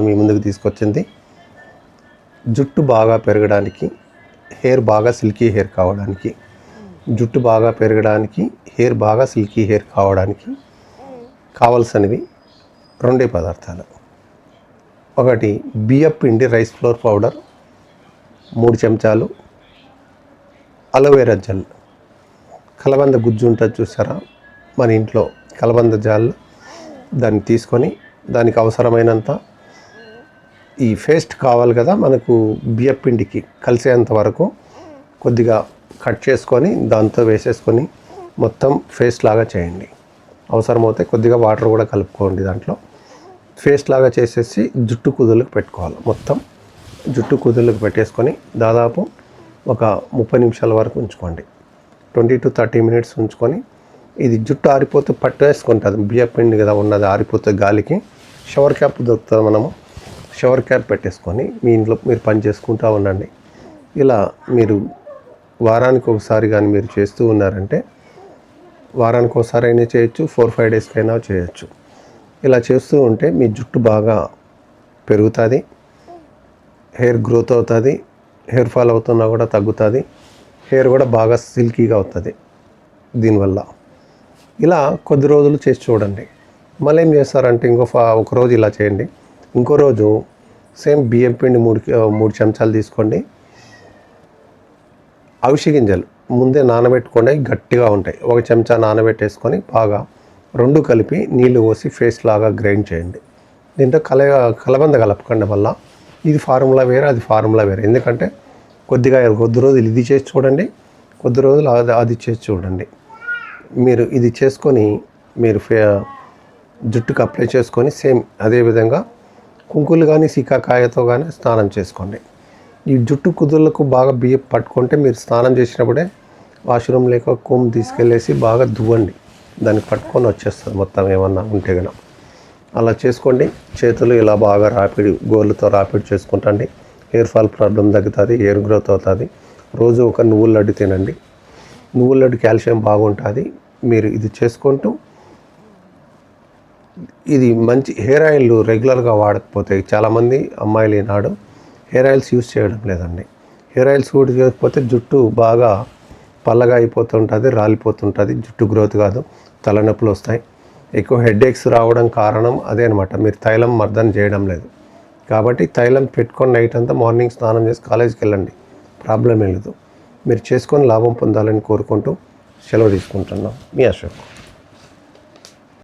మీ ముందుకు తీసుకొచ్చింది. జుట్టు బాగా పెరగడానికి హెయిర్ బాగా సిల్కీ హెయిర్ కావడానికి జుట్టు బాగా పెరగడానికి హెయిర్ బాగా సిల్కీ హెయిర్ కావడానికి కావలసినవి రెండే పదార్థాలు. ఒకటి బియ్యం పిండి రైస్ ఫ్లోర్ పౌడర్ మూడు చెంచాలు అలోవెరా జెల్. కలబంద గుజ్జు ఉంటుంది చూసారా? మన ఇంట్లో కలబంద జాల్ దాన్ని తీసుకొని దానికి అవసరమైనంత ఈ పేస్ట్ కావాలి కదా మనకు బియ్యపిండికి కలిసేంత వరకు కొద్దిగా కట్ చేసుకొని దాంతో వేసేసుకొని మొత్తం పేస్ట్ లాగా చేయండి. అవసరమైతే కొద్దిగా వాటర్ కూడా కలుపుకోండి దాంట్లో. పేస్ట్ లాగా చేసేసి జుట్టు కుదులకు పెట్టుకోవాలి. మొత్తం జుట్టు కుదులకు పెట్టేసుకొని దాదాపు ఒక ముప్పై నిమిషాల వరకు ఉంచుకోండి. ట్వంటీ టు థర్టీ మినిట్స్ ఉంచుకొని ఇది జుట్టు ఆరిపోతే పట్టేసుకుంటుంది. బియ్య పిండి కదా ఉన్నది ఆరిపోతే గాలికి. షవర్ క్యాప్ దొరుకుతుంది మనము. షవర్ క్యాప్ పెట్టేసుకొని మీ ఇంట్లో మీరు పని చేసుకుంటూ ఉండండి. ఇలా మీరు వారానికి ఒకసారి కానీ మీరు చేస్తూ ఉన్నారంటే వారానికి ఒకసారి అయినా చేయొచ్చు ఫోర్ ఫైవ్ డేస్కి అయినా చేయొచ్చు. ఇలా చేస్తూ ఉంటే మీ జుట్టు బాగా పెరుగుతుంది హెయిర్ గ్రోత్ అవుతుంది హెయిర్ ఫాల్ అవుతున్నా కూడా తగ్గుతుంది హెయిర్ కూడా బాగా సిల్కీగా అవుతుంది దీనివల్ల. ఇలా కొద్ది రోజులు చేసి చూడండి. మళ్ళీ ఏం చేస్తారంటే ఇంకో ఫా ఒక రోజు ఇలా చేయండి. ఇంకో రోజు సేమ్ బియ్యం పిండి మూడు మూడు చెంచాలు తీసుకోండి. అవిసె గింజలు ముందే నానబెట్టుకోండి గట్టిగా ఉంటాయి. ఒక చెంచా నానబెట్టేసుకొని బాగా రెండు కలిపి నీళ్ళు పోసి ఫేస్ లాగా గ్రైండ్ చేయండి. దీంట్లో కల కలబంద కలపకండి వల్ల ఇది ఫార్ములా వేరే అది ఫార్ములా వేరే. ఎందుకంటే కొద్దిగా కొద్ది రోజులు ఇది చేసి చూడండి కొద్ది రోజులు అది అది చేసి చూడండి. మీరు ఇది చేసుకొని మీరు ఫే జుట్టుకు అప్లై చేసుకొని సేమ్ అదేవిధంగా కుంకులు కానీ సీకాకాయతో కానీ స్నానం చేసుకోండి. ఈ జుట్టు కుదులకు బాగా బియ్యం పట్టుకుంటే మీరు స్నానం చేసినప్పుడే వాష్రూమ్ లేక కొమ్ము తీసుకెళ్ళేసి బాగా దువ్వండి. దాన్ని పట్టుకొని వచ్చేస్తుంది మొత్తం ఏమన్నా ఉంటే కనుక అలా చేసుకోండి. చేతులు ఇలా బాగా రాపిడ్ గోళ్ళతో రాపిడ్ చేసుకుంటండి. హెయిర్ ఫాల్ ప్రాబ్లం తగ్గుతుంది హెయిర్ గ్రోత్ అవుతుంది. రోజు ఒక నువ్వుల లడ్డు తినండి. నువ్వుల లడ్డు కాల్షియం బాగుంటుంది. మీరు ఇది చేసుకుంటూ ఇది మంచి హెయిర్ ఆయిల్ రెగ్యులర్గా వాడకపోతే చాలామంది అమ్మాయిలు ఈనాడు హెయిర్ ఆయిల్స్ యూజ్ చేయడం లేదండి. హెయిర్ ఆయిల్స్ కూడా చేయకపోతే జుట్టు బాగా పల్లగా అయిపోతుంటుంది రాలిపోతుంటుంది. జుట్టు గ్రోత్ కాదు తలనొప్పులు వస్తాయి. ఎక్కువ హెడేక్స్ రావడం కారణం అదే అనమాట మీరు తైలం మర్దన చేయడం లేదు. కాబట్టి తైలం పెట్టుకొని నైట్ అంతా మార్నింగ్ స్నానం చేసి కాలేజీకి వెళ్ళండి. ప్రాబ్లం ఏం లేదు. మీరు చేసుకొని లాభం పొందాలని కోరుకుంటూ సెలవు తీసుకుంటున్నాం. మీ అశోక్.